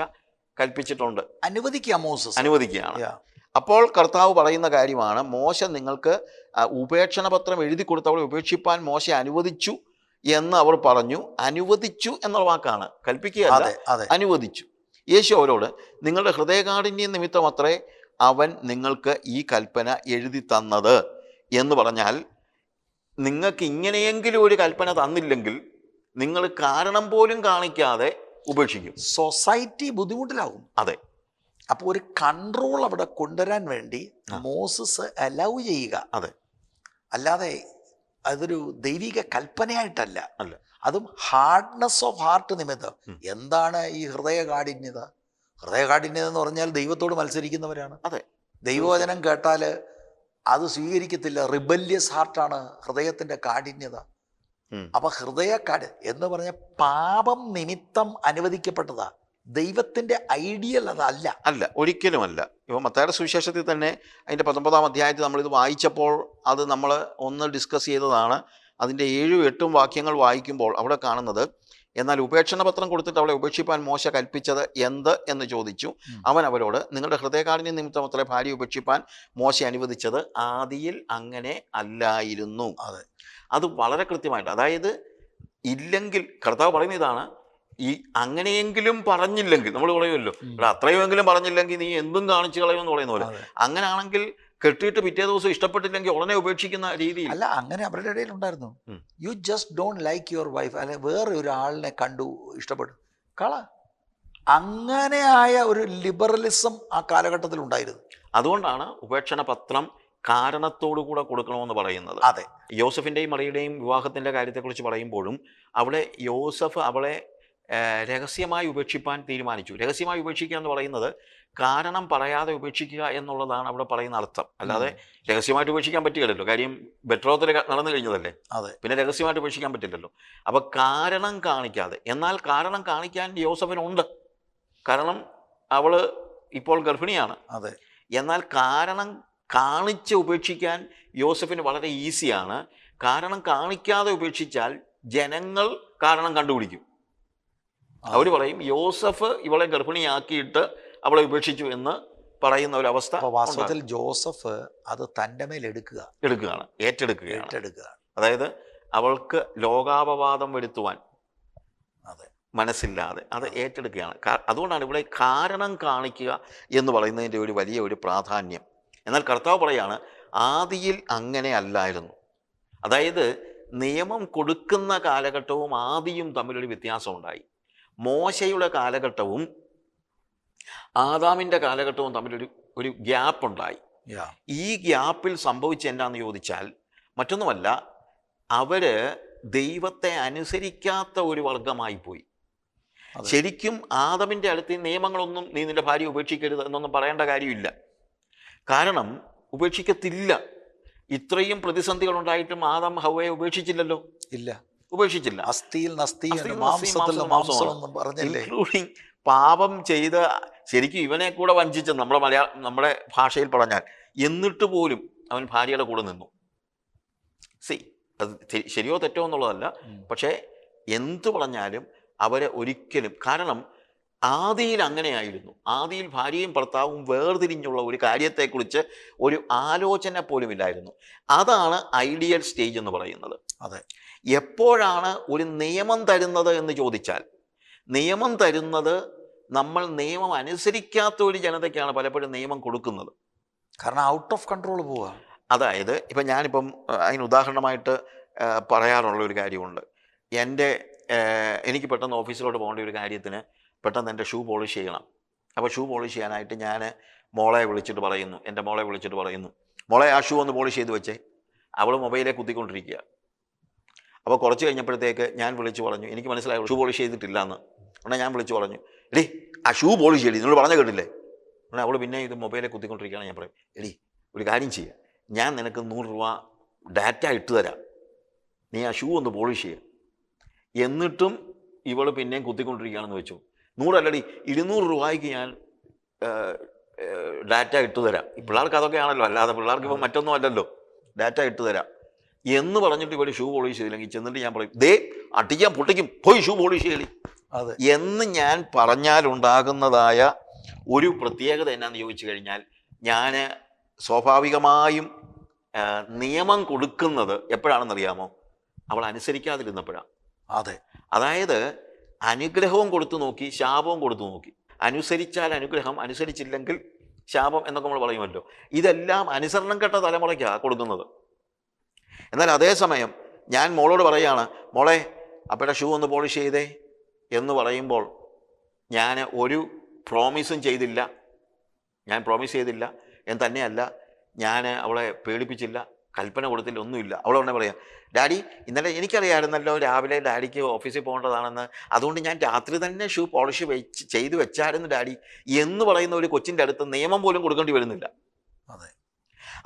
കൽപ്പിച്ചിട്ടുണ്ട്. അനുവദിക്കാം മോസസ്. അനുവദിക്കുകയാണ്. അപ്പോൾ കർത്താവ് പറയുന്ന കാര്യമാണ് മോശ നിങ്ങൾക്ക് ആ, ഉപേക്ഷണ പത്രം എഴുതി കൊടുത്തവളെ ഉപേക്ഷിപ്പാൻ മോശം അനുവദിച്ചു എന്ന് അവർ പറഞ്ഞു. അനുവദിച്ചു എന്നുള്ള വാക്കാണ്. കൽപ്പിക്കുക അനുവദിച്ചു. യേശു അവരോട് നിങ്ങളുടെ ഹൃദയകാഠിന്യ നിമിത്തം അത്രേ അവൻ നിങ്ങൾക്ക് ഈ കൽപ്പന എഴുതി തന്നത്. എന്ന് പറഞ്ഞാൽ നിങ്ങൾക്ക് ഇങ്ങനെയെങ്കിലും ഒരു കൽപ്പന തന്നില്ലെങ്കിൽ നിങ്ങൾ കാരണം പോലും കാണിക്കാതെ ഉപേക്ഷിക്കും. സൊസൈറ്റി ബുദ്ധിമുട്ടിലാകും. അതെ. അപ്പൊ ഒരു കൺട്രോൾ അവിടെ കൊണ്ടുവരാൻ വേണ്ടി മോസസ് അലൗ ചെയ്യുക. അതെ. അല്ലാതെ അതൊരു ദൈവിക കൽപ്പനയായിട്ടല്ല. അല്ല. അതും ഹാർഡ്നെസ് ഓഫ് ഹാർട്ട് നിമിത്തം. എന്താണ് ഈ ഹൃദയകാഠിന്യത? ഹൃദയകാഠിന്യത എന്ന് പറഞ്ഞാൽ ദൈവത്തോട് മത്സരിക്കുന്നവരാണ്. അതെ. ദൈവവചനം കേട്ടാൽ അത് സ്വീകരിക്കത്തില്ല. റിബല്യസ് ഹാർട്ടാണ് ഹൃദയത്തിന്റെ കാഠിന്യത. അപ്പൊ ഹൃദയക്കാട് എന്ന് പറഞ്ഞ പാപം നിമിത്തം അനുവദിക്കപ്പെട്ടതാ. ദൈവത്തിന്റെ ഐഡിയൽ അതല്ല. അല്ല ഒരിക്കലും അല്ല ഇപ്പോൾ മത്തായുടെ സുവിശേഷത്തിൽ തന്നെ അതിന്റെ പത്തൊമ്പതാം അധ്യായത്തിൽ നമ്മളിത് വായിച്ചപ്പോൾ അത് നമ്മൾ ഒന്ന് ഡിസ്കസ് ചെയ്തതാണ്. അതിന്റെ ഏഴും എട്ടും വാക്യങ്ങൾ വായിക്കുമ്പോൾ അവിടെ കാണുന്നത് എന്നാൽ ഉപേക്ഷണ പത്രം കൊടുത്തിട്ട് അവളെ ഉപേക്ഷിപ്പാൻ മോശ കൽപ്പിച്ചത് എന്ത്? എന്ന് ചോദിച്ചു. അവൻ അവരോട് നിങ്ങളുടെ ഹൃദയകാഠിന്യ നിമിത്തം അത്ര ഭാര്യ ഉപേക്ഷിപ്പാൻ മോശ അനുവദിച്ചത് ആദിയിൽ അങ്ങനെ അല്ലായിരുന്നു. അത്. അത് വളരെ കൃത്യമായിട്ട് അതായത് ഇല്ലെങ്കിൽ കർത്താവ് പറയുന്ന ഇതാണ് ഈ അങ്ങനെയെങ്കിലും പറഞ്ഞില്ലെങ്കിൽ നമ്മൾ പറയുമല്ലോ. എടാ അത്രയുമെങ്കിലും പറഞ്ഞില്ലെങ്കിൽ നീ എന്തും കാണിച്ചു കളയുമെന്ന് പറയുന്ന പോലെ. അങ്ങനെയാണെങ്കിൽ കെട്ടിയിട്ട് പിറ്റേ ദിവസം ഇഷ്ടപ്പെട്ടില്ലെങ്കിൽ ഉടനെ ഉപേക്ഷിക്കുന്ന രീതി അല്ല അങ്ങനെ അവരുടെ ഇടയിൽ ഉണ്ടായിരുന്നു. You just don't like your wife അല്ലെ വേറെ ഒരാളിനെ കണ്ടു ഇഷ്ടപ്പെട്ടു. കള. അങ്ങനെയായ ഒരു ലിബറലിസം ആ കാലഘട്ടത്തിൽ ഉണ്ടായിരുന്നു. അതുകൊണ്ടാണ് ഉപേക്ഷണ പത്രം കാരണത്തോടു കൂടെ കൊടുക്കണമെന്ന് പറയുന്നത്. അതെ. യോസഫിന്റെയും മറിയുടെയും വിവാഹത്തിന്റെ കാര്യത്തെക്കുറിച്ച് പറയുമ്പോഴും അവിടെ യോസഫ് അവളെ രഹസ്യമായി ഉപേക്ഷിപ്പാൻ തീരുമാനിച്ചു. രഹസ്യമായി ഉപേക്ഷിക്കുക എന്ന് പറയുന്നത് കാരണം പറയാതെ ഉപേക്ഷിക്കുക എന്നുള്ളതാണ് അവിടെ പറയുന്ന അർത്ഥം. അല്ലാതെ രഹസ്യമായിട്ട് ഉപേക്ഷിക്കാൻ പറ്റുകയില്ലല്ലോ കാര്യം ബെട്രോത്തിൽ നടന്നു കഴിഞ്ഞതല്ലേ? അതെ. പിന്നെ രഹസ്യമായിട്ട് ഉപേക്ഷിക്കാൻ പറ്റില്ലല്ലോ. അപ്പോൾ കാരണം കാണിക്കാതെ എന്നാൽ കാരണം കാണിക്കാൻ യോസഫിനുണ്ട്. കാരണം അവൾ ഇപ്പോൾ ഗർഭിണിയാണ്. അതെ. എന്നാൽ കാരണം കാണിച്ച് ഉപേക്ഷിക്കാൻ യോസഫിന് വളരെ ഈസിയാണ്. കാരണം കാണിക്കാതെ ഉപേക്ഷിച്ചാൽ ജനങ്ങൾ കാരണം കണ്ടുപിടിക്കും. അവർ പറയും യോസഫ് ഇവളെ ഗർഭിണിയാക്കിയിട്ട് അവളെ ഉപേക്ഷിച്ചു എന്ന് പറയുന്ന ഒരു അവസ്ഥ വാസ്തവത്തിൽ ജോസഫ് അത് തന്റെ മേൽ എടുക്കുക. എടുക്കുകയാണ് ഏറ്റെടുക്കുകയാണ്. ഏറ്റെടുക്കുക അതായത് അവൾക്ക് ലോകാപവാദം വരുത്തുവാൻ അതെ. മനസ്സില്ലാതെ അത് ഏറ്റെടുക്കുകയാണ്. അതുകൊണ്ടാണ് ഇവിടെ കാരണം കാണിക്കുക എന്ന് പറയുന്നതിന്റെ ഒരു വലിയ ഒരു പ്രാധാന്യം. എന്നാൽ കർത്താവ് പറയാണ് ആദിയിൽ അങ്ങനെ അല്ലായിരുന്നു. അതായത് നിയമം കൊടുക്കുന്ന കാലഘട്ടവും ആദിയും തമ്മിലൊരു വ്യത്യാസം ഉണ്ടായി മോശയുടെ കാലഘട്ടവും ആദാമിന്റെ കാലഘട്ടവും തമ്മിലൊരു ഒരു ഗ്യാപ്പ് ഉണ്ടായി. ഈ ഗ്യാപ്പിൽ സംഭവിച്ച എന്താന്ന് ചോദിച്ചാൽ മറ്റൊന്നുമല്ല അവർ ദൈവത്തെ അനുസരിക്കാത്ത ഒരു വർഗമായി പോയി. ശരിക്കും ആദമിന്റെ അടുത്ത് നിയമങ്ങളൊന്നും നീ നിന്റെ ഭാര്യ ഉപേക്ഷിക്കരുത് എന്നൊന്നും പറയേണ്ട കാര്യമില്ല. കാരണം ഉപേക്ഷിക്കത്തില്ല. ഇത്രയും പ്രതിസന്ധികൾ ഉണ്ടായിട്ടും ആദം ഹവയെ ഉപേക്ഷിച്ചില്ലല്ലോ. ഇല്ല. ഉപേക്ഷിച്ചില്ല അസ്ഥിയിൽ നസ്തി മാംസത്തിൽ മാംസം. പറഞ്ഞില്ലേ? ഇൻക്ലൂഡിങ് പാപം ചെയ്ത ശരിക്കും ഇവനെ കൂടെ വഞ്ചിച്ച നമ്മുടെ മലയാള നമ്മുടെ ഭാഷയിൽ പറഞ്ഞാൽ എന്നിട്ട് പോലും അവൻ ഭാര്യയുടെ കൂടെ നിന്നു. സി അത് ശരിയോ തെറ്റോ എന്നുള്ളതല്ല. പക്ഷേ എന്തു പറഞ്ഞാലും അവരെ ഒരിക്കലും കാരണം ആദിയിൽ അങ്ങനെയായിരുന്നു. ആദിയിൽ ഭാര്യയും ഭർത്താവും വേർതിരിഞ്ഞുള്ള ഒരു കാര്യത്തെക്കുറിച്ച് ഒരു ആലോചന പോലും ഇല്ലായിരുന്നു അതാണ് ഐഡിയൽ സ്റ്റേജ് എന്ന് പറയുന്നത്. അതെ. എപ്പോഴാണ് ഒരു നിയമം തരുന്നത് എന്ന് ചോദിച്ചാൽ നിയമം തരുന്നത് നമ്മൾ നിയമം അനുസരിക്കാത്ത ഒരു ജനതയ്ക്കാണ് പലപ്പോഴും നിയമം കൊടുക്കുന്നത്. കാരണം ഔട്ട് ഓഫ് കൺട്രോൾ പോവുക. അതായത് ഇപ്പം ഞാനിപ്പം അതിന് ഉദാഹരണമായിട്ട് പറയാറുള്ള ഒരു കാര്യമുണ്ട്. എന്റെ എനിക്ക് പെട്ടെന്ന് ഓഫീസിലോട്ട് പോകേണ്ട ഒരു കാര്യത്തിന് പെട്ടെന്ന് എന്റെ ഷൂ പോളിഷ് ചെയ്യണം. അപ്പോൾ ഷൂ പോളിഷ് ചെയ്യാനായിട്ട് ഞാൻ മോളെ വിളിച്ചിട്ട് പറയുന്നു. എന്റെ മോളെ വിളിച്ചിട്ട് പറയുന്നു മോളെ ആ ഷൂ ഒന്ന് പോളിഷ് ചെയ്ത് വെച്ചേ. അവൾ മൊബൈലേ കുത്തിക്കൊണ്ടിരിക്കുക. അപ്പോൾ കുറച്ച് കഴിഞ്ഞപ്പോഴത്തേക്ക് ഞാൻ വിളിച്ചു പറഞ്ഞു. എനിക്ക് മനസ്സിലായി ഷൂ പോളിഷ് ചെയ്തിട്ടില്ല എന്ന് ഉടനെ ഞാൻ വിളിച്ചു പറഞ്ഞു എടി ആ ഷൂ പോളിഷ് ചെയ്തി നിങ്ങൾ പറഞ്ഞ കേട്ടില്ലേ? ഉടനെ അവൾ പിന്നെ ഇത് മൊബൈലെ കുത്തിക്കൊണ്ടിരിക്കുകയാണ് ഞാൻ പറയും എടി ഒരു കാര്യം ചെയ്യുക ഞാൻ നിനക്ക് നൂറ് രൂപ ഡാറ്റ ഇട്ട് തരാം. നീ ആ ഷൂ ഒന്ന് പോളിഷ് ചെയ്യുക എന്നിട്ടും ഇവൾ പിന്നെയും കുത്തിക്കൊണ്ടിരിക്കുകയാണെന്ന് വെച്ചു. നൂറല്ലടി ഇരുന്നൂറ് രൂപയ്ക്ക് ഞാൻ ഡാറ്റ ഇട്ട് തരാം. പിള്ളേർക്ക് അതൊക്കെയാണല്ലോ അല്ലാതെ പിള്ളേർക്ക് ഇപ്പം മറ്റൊന്നും അല്ലല്ലോ. ഡാറ്റ ഇട്ട് തരാം. എന്ന് പറഞ്ഞിട്ട് ഇവർ ഷൂ പോളിഷ് ചെയ്തില്ലെങ്കിൽ ചെന്നിട്ട് ഞാൻ പറയും ദേ അടിക്കാൻ പൊട്ടിക്കും പോയി ഷൂ പോളിഷ് ചെയ്യലി അതെ. എന്ന് ഞാൻ പറഞ്ഞാലുണ്ടാകുന്നതായ ഒരു പ്രത്യേകത എന്നാന്ന് ചോദിച്ചു കഴിഞ്ഞാൽ ഞാൻ സ്വാഭാവികമായും നിയമം കൊടുക്കുന്നത് എപ്പോഴാണെന്നറിയാമോ? അവൾ അനുസരിക്കാതിരുന്നപ്പോഴാണ് അതെ. അതായത് അനുഗ്രഹവും കൊടുത്തു നോക്കി ശാപവും കൊടുത്തു നോക്കി. അനുസരിച്ചാൽ അനുഗ്രഹം അനുസരിച്ചില്ലെങ്കിൽ ശാപം എന്നൊക്കെ നമ്മൾ പറയുമല്ലോ. ഇതെല്ലാം അനുസരണം കെട്ട തലമുറയ്ക്കാണ് കൊടുക്കുന്നത്. എന്നാൽ അതേസമയം ഞാൻ മോളോട് പറയുകയാണ് മോളെ അപ്പയുടെ ഷൂ ഒന്ന് പോളിഷ് ചെയ്തേ എന്ന് പറയുമ്പോൾ ഞാൻ ഒരു പ്രോമിസും ചെയ്തില്ല. ഞാൻ പ്രോമിസ് ചെയ്തില്ല. എന്ന് തന്നെയല്ല. ഞാൻ അവളെ പേടിപ്പിച്ചില്ല. കൽപ്പന കൊടുത്തില്ല. ഒന്നുമില്ല. അവൾ ഉടനെ പറയാം ഡാഡി ഇന്നലെ എനിക്കറിയാമായിരുന്നല്ലോ രാവിലെ ഡാഡിക്ക് ഓഫീസിൽ പോകേണ്ടതാണെന്ന്. അതുകൊണ്ട് ഞാൻ രാത്രി തന്നെ ഷൂ പോളിഷ് വെച്ച് ചെയ്ത് വെച്ചായിരുന്നു ഡാഡി എന്ന് പറയുന്ന ഒരു കൊച്ചിന്റെ അടുത്ത് നിയമം പോലും കൊടുക്കേണ്ടി വരുന്നില്ല. അതെ.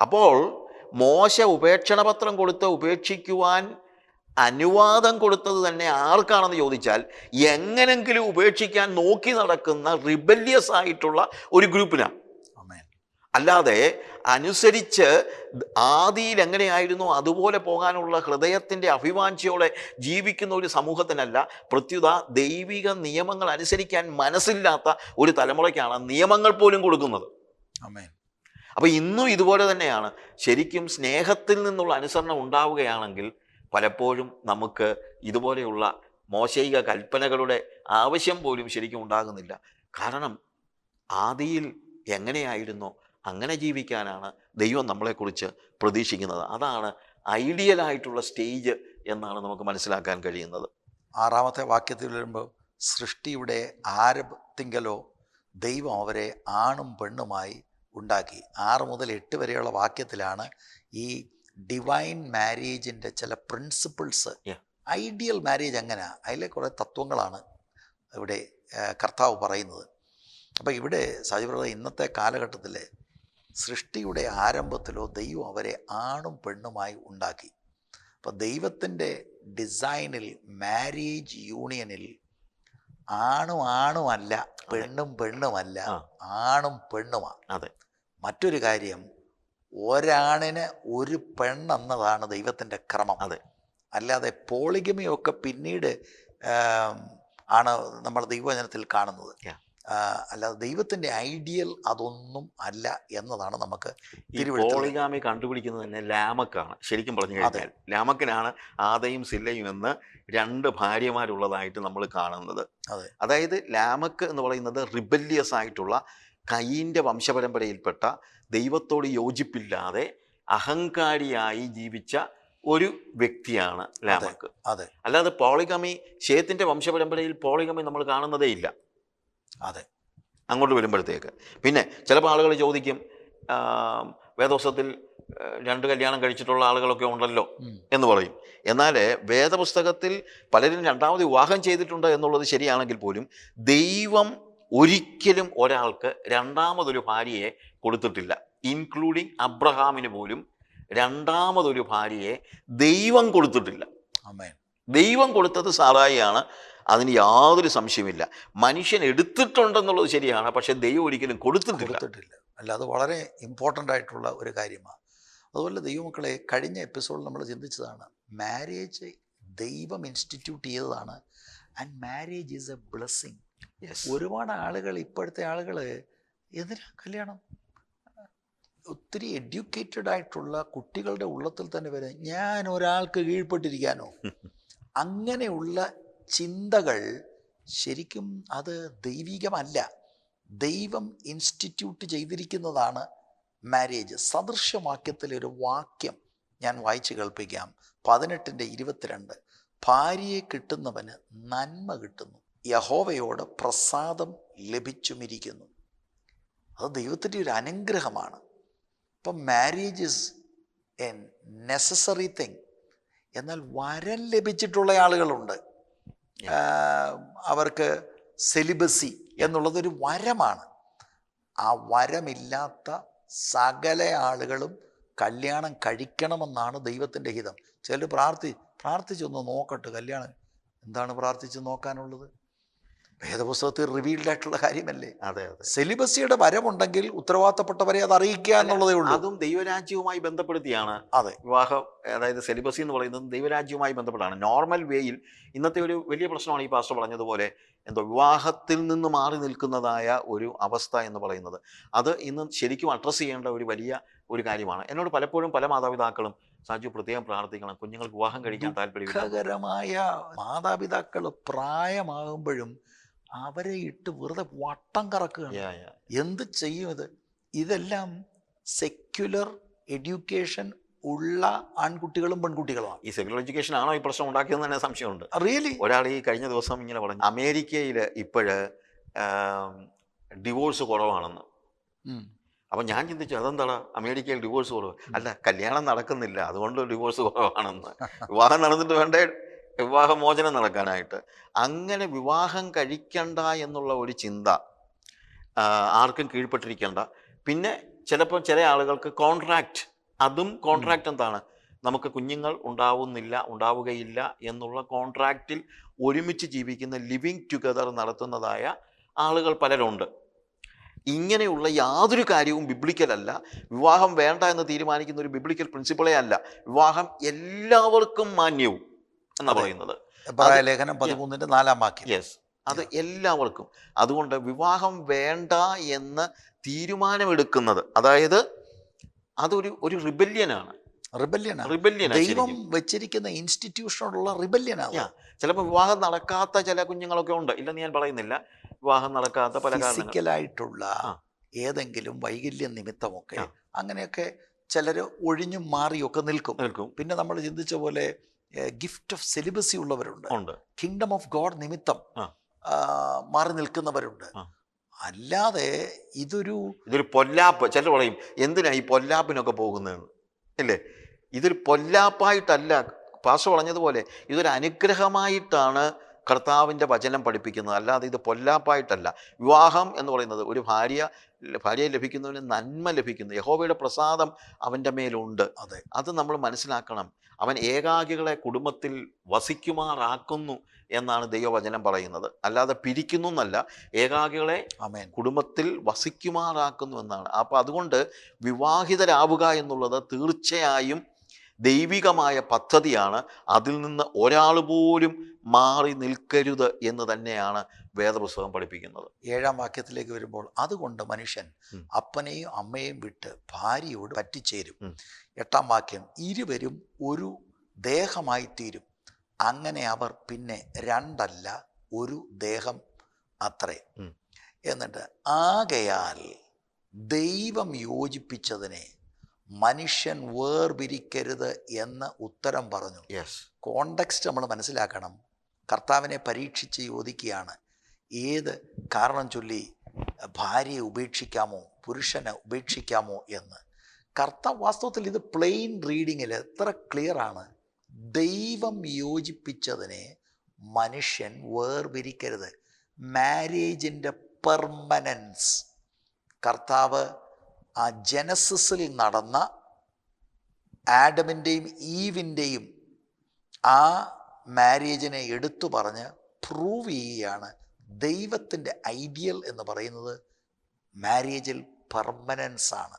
അപ്പോൾ മോശ ഉപേക്ഷണപത്രം കൊടുത്ത് ഉപേക്ഷിക്കുവാൻ അനുവാദം കൊടുത്തത് തന്നെ ആർക്കാണെന്ന് ചോദിച്ചാൽ എങ്ങനെങ്കിലും ഉപേക്ഷിക്കാൻ നോക്കി നടക്കുന്ന റിബല്യസ് ആയിട്ടുള്ള ഒരു ഗ്രൂപ്പിനാണ് അല്ലാതെ അനുസരിച്ച് ആദിയിൽ എങ്ങനെയായിരുന്നു അതുപോലെ പോകാനുള്ള ഹൃദയത്തിന്റെ അഭിവാഞ്ചയോടെ ജീവിക്കുന്ന ഒരു സമൂഹത്തിനല്ല പ്രത്യുത ദൈവിക നിയമങ്ങൾ അനുസരിക്കാൻ മനസ്സില്ലാത്ത ഒരു തലമുറയ്ക്കാണ് നിയമങ്ങൾ പോലും കൊടുക്കുന്നത്. അമേൻ അപ്പോൾ ഇന്നും ഇതുപോലെ തന്നെയാണ്. ശരിക്കും സ്നേഹത്തിൽ നിന്നുള്ള അനുസരണം ഉണ്ടാവുകയാണെങ്കിൽ പലപ്പോഴും നമുക്ക് ഇതുപോലെയുള്ള മോശയിക കൽപ്പനകളുടെ ആവശ്യം പോലും ശരിക്കും ഉണ്ടാകുന്നില്ല. കാരണം ആദിയിൽ എങ്ങനെയായിരുന്നു അങ്ങനെ ജീവിക്കാനാണ് ദൈവം നമ്മളെക്കുറിച്ച് പ്രതീക്ഷിക്കുന്നത്. അതാണ് ഐഡിയലായിട്ടുള്ള സ്റ്റേജ് എന്നാണ് നമുക്ക് മനസ്സിലാക്കാൻ കഴിയുന്നത്. ആറാമത്തെ വാക്യത്തിൽ വരുമ്പോൾ സൃഷ്ടിയുടെ ആരംഭത്തിങ്കലോ ദൈവം അവരെ ആണും പെണ്ണുമായി ഉണ്ടാക്കി. ആറ് മുതൽ എട്ട് വരെയുള്ള വാക്യത്തിലാണ് ഈ ഡിവൈൻ മാരേജിന്റെ ചില പ്രിൻസിപ്പിൾസ് ഐഡിയൽ മാരേജ് അങ്ങനെ അതിലെ കുറേ തത്വങ്ങളാണ് ഇവിടെ കർത്താവ് പറയുന്നത്. അപ്പോൾ ഇവിടെ സജീവ്രത ഇന്നത്തെ കാലഘട്ടത്തിൽ സൃഷ്ടിയുടെ ആരംഭത്തിലോ ദൈവം അവരെ ആണും പെണ്ണുമായി ഉണ്ടാക്കി. അപ്പോൾ ദൈവത്തിന്റെ ഡിസൈനിൽ മാരേജ് യൂണിയനിൽ ആണും ആണുമല്ല പെണ്ണും പെണ്ണുമല്ല. ആണും പെണ്ണുമാണ് അതെ. മറ്റൊരു കാര്യം ഒരാണിന് ഒരു പെണ്ണെന്നതാണ് ദൈവത്തിന്റെ ക്രമം. അത്. അല്ലാതെ പോളിഗമിയൊക്കെ പിന്നീട് ആണ് നമ്മൾ ദൈവവചനത്തിൽ കാണുന്നത്. അല്ലാതെ ദൈവത്തിന്റെ ഐഡിയൽ അതൊന്നും അല്ല എന്നതാണ് നമുക്ക് പോളിഗാമി കണ്ടുപിടിക്കുന്നത് തന്നെ ലാമക്കാണ്. ശരിക്കും പറഞ്ഞു കഴിഞ്ഞാൽ ലാമക്കിനാണ് ആദയും സില്ലയും എന്ന് രണ്ട് ഭാര്യമാരുള്ളതായിട്ട് നമ്മൾ കാണുന്നത്. അതെ. അതായത് ലാമക്ക് എന്ന് പറയുന്നത് റിബല്യസ് ആയിട്ടുള്ള കൈയിന്റെ വംശപരമ്പരയിൽപ്പെട്ട ദൈവത്തോട് യോജിപ്പില്ലാതെ അഹങ്കാരിയായി ജീവിച്ച ഒരു വ്യക്തിയാണ് ലാമക്ക്. അതെ. അല്ലാതെ പോളിഗമി ഷേത്തിന്റെ വംശപരമ്പരയിൽ പോളിഗമി നമ്മൾ കാണുന്നതേ ഇല്ല. അതെ. അങ്ങോട്ട് വരുമ്പോഴത്തേക്ക്. പിന്നെ ചിലപ്പോൾ ആളുകൾ ചോദിക്കും വേദോസത്തിൽ രണ്ട് കല്യാണം കഴിച്ചിട്ടുള്ള ആളുകളൊക്കെ ഉണ്ടല്ലോ എന്ന് പറയും. എന്നാൽ വേദപുസ്തകത്തിൽ പലരും രണ്ടാമത് വിവാഹം ചെയ്തിട്ടുണ്ട് എന്നുള്ളത് ശരിയാണെങ്കിൽ പോലും ദൈവം ഒരിക്കലും ഒരാൾക്ക് രണ്ടാമതൊരു ഭാര്യയെ കൊടുത്തിട്ടില്ല. ഇൻക്ലൂഡിങ് അബ്രഹാമിന് പോലും രണ്ടാമതൊരു ഭാര്യയെ ദൈവം കൊടുത്തിട്ടില്ല. ദൈവം കൊടുത്തത് സാറായിയാണ്. അതിന് യാതൊരു സംശയമില്ല മനുഷ്യൻ എടുത്തിട്ടുണ്ടെന്നുള്ളത് ശരിയാണ്. പക്ഷെ ദൈവം ഒരിക്കലും കൊടുത്തിട്ടില്ല. കൊടുത്തിട്ടില്ല. അല്ല അത് വളരെ ഇമ്പോർട്ടന്റ് ആയിട്ടുള്ള ഒരു കാര്യമാണ്. അതുപോലെ ദൈവമക്കളെ കഴിഞ്ഞ എപ്പിസോഡിൽ നമ്മൾ ചിന്തിച്ചതാണ് മാരേജ് ദൈവം ഇൻസ്റ്റിറ്റ്യൂട്ട് ചെയ്തതാണ്. And marriage is a blessing. ഒരുപാട് ആളുകൾ ഇപ്പോഴത്തെ ആളുകൾ എന്തിനാ കല്യാണം? ഒത്തിരി എഡ്യൂക്കേറ്റഡ് ആയിട്ടുള്ള കുട്ടികളുടെ ഉള്ളത്തിൽ തന്നെ വരെ ഞാൻ ഒരാൾക്ക് കീഴ്പ്പെട്ടിരിക്കാനോ? അങ്ങനെയുള്ള ചിന്തകൾ ശരിക്കും അത് ദൈവികമല്ല. ദൈവം ഇൻസ്റ്റിറ്റ്യൂട്ട് ചെയ്തിരിക്കുന്നതാണ് മാരേജ് സദൃശവാക്യത്തിലെ ഒരു വാക്യം ഞാൻ വായിച്ചു കേൾപ്പിക്കാം. പതിനെട്ടിന്റെ ഇരുപത്തിരണ്ട്. ഭാര്യയെ കിട്ടുന്നവന് നന്മ കിട്ടുന്നു. യഹോവയോട് പ്രസാദം ലഭിച്ചുമിരിക്കുന്നു. അത് ദൈവത്തിന്റെ ഒരു അനുഗ്രഹമാണ്. ഇപ്പം marriage is a necessary thing എന്നാൽ വരൻ ലഭിച്ചിട്ടുള്ള ആളുകളുണ്ട്. അവർക്ക് സെലിബസി എന്നുള്ളതൊരു വരമാണ്. ആ വരമില്ലാത്ത സകല ആളുകളും കല്യാണം കഴിക്കണമെന്നാണ് ദൈവത്തിന്റെ ഹിതം. ചിലർ പ്രാർത്ഥി പ്രാർത്ഥിച്ചൊന്ന് നോക്കട്ടെ കല്യാണം. എന്താണ് പ്രാർത്ഥിച്ച് നോക്കാനുള്ളത്? വേദപുസ്തകത്തിൽ റിവീൽഡ് ആയിട്ടുള്ള കാര്യമല്ലേ? അതെ അതെ. സെലിബസിയുടെ വരമുണ്ടെങ്കിൽ ഉത്തരവാദിത്തപ്പെട്ടവരെ അത് അറിയിക്കുക എന്നുള്ളതേ ഉള്ളൂ. അതും ദൈവരാജ്യവുമായി ബന്ധപ്പെടുത്തിയാണ്. അതെ. വിവാഹം അതായത് സെലിബസി എന്ന് പറയുന്നത് ദൈവരാജ്യവുമായി ബന്ധപ്പെട്ടാണ്. നോർമൽ വേയിൽ ഇന്നത്തെ ഒരു വലിയ പ്രശ്നമാണ് ഈ പാസ്റ്റർ പറഞ്ഞതുപോലെ എന്തോ വിവാഹത്തിൽ നിന്ന് മാറി നിൽക്കുന്നതായ ഒരു അവസ്ഥ എന്ന് പറയുന്നത്. അത് ഇന്ന് ശരിക്കും അഡ്രസ്സ് ചെയ്യേണ്ട ഒരു വലിയ ഒരു കാര്യമാണ്. എന്നോട് പലപ്പോഴും പല മാതാപിതാക്കളും സാജു പ്രത്യേകം പ്രാർത്ഥിക്കണം കുഞ്ഞുങ്ങൾക്ക് വിവാഹം കഴിക്കാൻ താല്പര്യം മാതാപിതാക്കൾ പ്രായമാകുമ്പോഴും അവരെ ഇട്ട് വെറുതെ വട്ടം കറക്കുകയാണ്. എന്ത് ചെയ്യും ഇത്? ഇതെല്ലാം സെക്യുലർ എഡ്യൂക്കേഷൻ ഉള്ള ആൺകുട്ടികളും പെൺകുട്ടികളുമാണ്. ഈ സെക്യുലർ എഡ്യൂക്കേഷൻ ആണോ ഈ പ്രശ്നം ഉണ്ടാക്കിയതെന്ന് തന്നെ സംശയമുണ്ട്. റിയലി ഒരാൾ ഈ കഴിഞ്ഞ ദിവസം ഇങ്ങനെ പറഞ്ഞു അമേരിക്കയിൽ ഇപ്പോഴ് ഡിവോഴ്സ് കുറവാണെന്ന്. അപ്പം ഞാൻ ചിന്തിച്ചു അതെന്താണ് അമേരിക്കയിൽ ഡിവോഴ്സ് കുറവ്. അല്ല കല്യാണം നടക്കുന്നില്ല അതുകൊണ്ട് ഡിവോഴ്സ് കുറവാണെന്ന്. വിവാഹം നടന്നിട്ട് വേണ്ടേ വിവാഹമോചനം നടക്കാനായിട്ട്. അങ്ങനെ വിവാഹം കഴിക്കണ്ട എന്നുള്ള ഒരു ചിന്ത ആർക്കും കീഴ്പ്പെട്ടിരിക്കേണ്ട. പിന്നെ ചിലപ്പോൾ ചില ആളുകൾക്ക് കോൺട്രാക്റ്റ് അതും കോൺട്രാക്റ്റ് എന്താണ്? നമുക്ക് കുഞ്ഞുങ്ങൾ ഉണ്ടാവുന്നില്ല ഉണ്ടാവുകയില്ല എന്നുള്ള കോൺട്രാക്റ്റിൽ ഒരുമിച്ച് ജീവിക്കുന്ന ലിവിങ് ടുഗദർ നടത്തുന്നതായ ആളുകൾ പലരുണ്ട്. ഇങ്ങനെയുള്ള യാതൊരു കാര്യവും ബിബ്ലിക്കലല്ല വിവാഹം വേണ്ട എന്ന് തീരുമാനിക്കുന്ന ഒരു ബിബ്ലിക്കൽ പ്രിൻസിപ്പിളേ അല്ല. വിവാഹം എല്ലാവർക്കും മാന്യവും. എന്നാ. പറയുന്നത്? ലേഖനം പതിമൂന്നിന്റെ നാലാം വാക്യം. യെസ് അത് എല്ലാവർക്കും. അതുകൊണ്ട് വിവാഹം വേണ്ട എന്ന് തീരുമാനമെടുക്കുന്നത് അതായത് അതൊരു ഒരു റിബല്യനാണ്. റിബല്യനാണ്. റിബല്യനാണ് ദൈവം വെച്ചിരിക്കുന്ന ഇൻസ്റ്റിറ്റ്യൂഷനോടുള്ള റിബല്യനാണ്. ചിലപ്പോൾ വിവാഹം നടക്കാത്ത ചില കുഞ്ഞുങ്ങളൊക്കെ ഉണ്ട്. ഇല്ലെന്ന് ഞാൻ പറയുന്നില്ല. വിവാഹം നടക്കാത്ത പല ഫിസിക്കലായിട്ടുള്ള. ഏതെങ്കിലും വൈകല്യം നിമിത്തമൊക്കെ. അങ്ങനെയൊക്കെ ചിലർ ഒഴിഞ്ഞും മാറിയൊക്കെ നിൽക്കും. നിൽക്കും. പിന്നെ നമ്മൾ ചിന്തിച്ച പോലെ ഗിഫ്റ്റ് ഓഫ് സെലിബസി ഉള്ളവരുണ്ട്. കിങ്ഡം ഓഫ് ഗോഡ് നിമിത്തം മാറി നിൽക്കുന്നവരുണ്ട്. അല്ലാതെ ഇതൊരു ഇതൊരു പൊല്ലാപ്പ് ചില പറയും എന്തിനാ ഈ പൊല്ലാപ്പിനൊക്കെ പോകുന്നതെന്ന്? അല്ലേ ഇതൊരു പൊല്ലാപ്പായിട്ടല്ല പാസ് പറഞ്ഞതുപോലെ ഇതൊരു അനുഗ്രഹമായിട്ടാണ് കർത്താവിന്റെ വചനം പഠിപ്പിക്കുന്നത് അല്ലാതെ ഇത് പൊല്ലാപ്പായിട്ടല്ല. വിവാഹം എന്ന് പറയുന്നത് ഒരു ഭാര്യ ഭാര്യയെ ലഭിക്കുന്നതിന് നന്മ ലഭിക്കുന്നു. യഹോവയുടെ പ്രസാദം അവന്റെ മേലുണ്ട്. അതെ. അത് നമ്മൾ മനസ്സിലാക്കണം. അവൻ ഏകാകികളെ കുടുംബത്തിൽ വസിക്കുമാറാക്കുന്നു എന്നാണ് ദൈവവചനം പറയുന്നത്. അല്ലാതെ പിരിക്കുന്നു എന്നല്ല ഏകാകികളെ അമേൻ കുടുംബത്തിൽ വസിക്കുമാറാക്കുന്നു എന്നാണ്. അപ്പോൾ അതുകൊണ്ട് വിവാഹിതരാവുക എന്നുള്ളത് തീർച്ചയായും ദൈവികമായ പദ്ധതിയാണ് അതിൽ നിന്ന് ഒരാൾ പോലും മാറി നിൽക്കരുത് എന്ന് തന്നെയാണ് വേദപുസ്തകം പഠിപ്പിക്കുന്നത്. ഏഴാം വാക്യത്തിലേക്ക് വരുമ്പോൾ അതുകൊണ്ട് മനുഷ്യൻ അപ്പനെയും അമ്മയെയും വിട്ട് ഭാര്യയോട് പറ്റിച്ചേരും. എട്ടാം വാക്യം ഇരുവരും ഒരു ദേഹമായി തീരും. അങ്ങനെ അവർ പിന്നെ രണ്ടല്ല ഒരു ദേഹം അത്രേ. എന്നിട്ട് ആകയാൽ ദൈവം യോജിപ്പിച്ചതിനെ മനുഷ്യൻ വേർപിരിക്കരുത് എന്ന് ഉത്തരം പറഞ്ഞു. യെസ് കോണ്ടക്സ്റ്റ് നമ്മൾ മനസ്സിലാക്കണം. കർത്താവിനെ പരീക്ഷിച്ച് ചോദിക്കുകയാണ്. ഏത് കാരണം ചൊല്ലി ഭാര്യയെ ഉപേക്ഷിക്കാമോ പുരുഷനെ ഉപേക്ഷിക്കാമോ എന്ന്. കർത്താവ് വാസ്തവത്തിൽ ഇത് പ്ലെയിൻ റീഡിങ്ങിൽ എത്ര ക്ലിയർ ആണ്. ദൈവം യോജിപ്പിച്ചതിനെ മനുഷ്യൻ വേർപിരിക്കരുത്. മാരേജിന്റെ പെർമനൻസ് കർത്താവ് ആ ജനസിസിൽ നടന്ന ആഡമിന്റെയും ഈവിന്റെയും ആ മാരേജിനെ എടുത്തു പറഞ്ഞ് പ്രൂവ് ചെയ്യുകയാണ് ദൈവത്തിന്റെ ഐഡിയൽ എന്ന് പറയുന്നത് മാരേജിൽ പെർമനൻസ് ആണ്.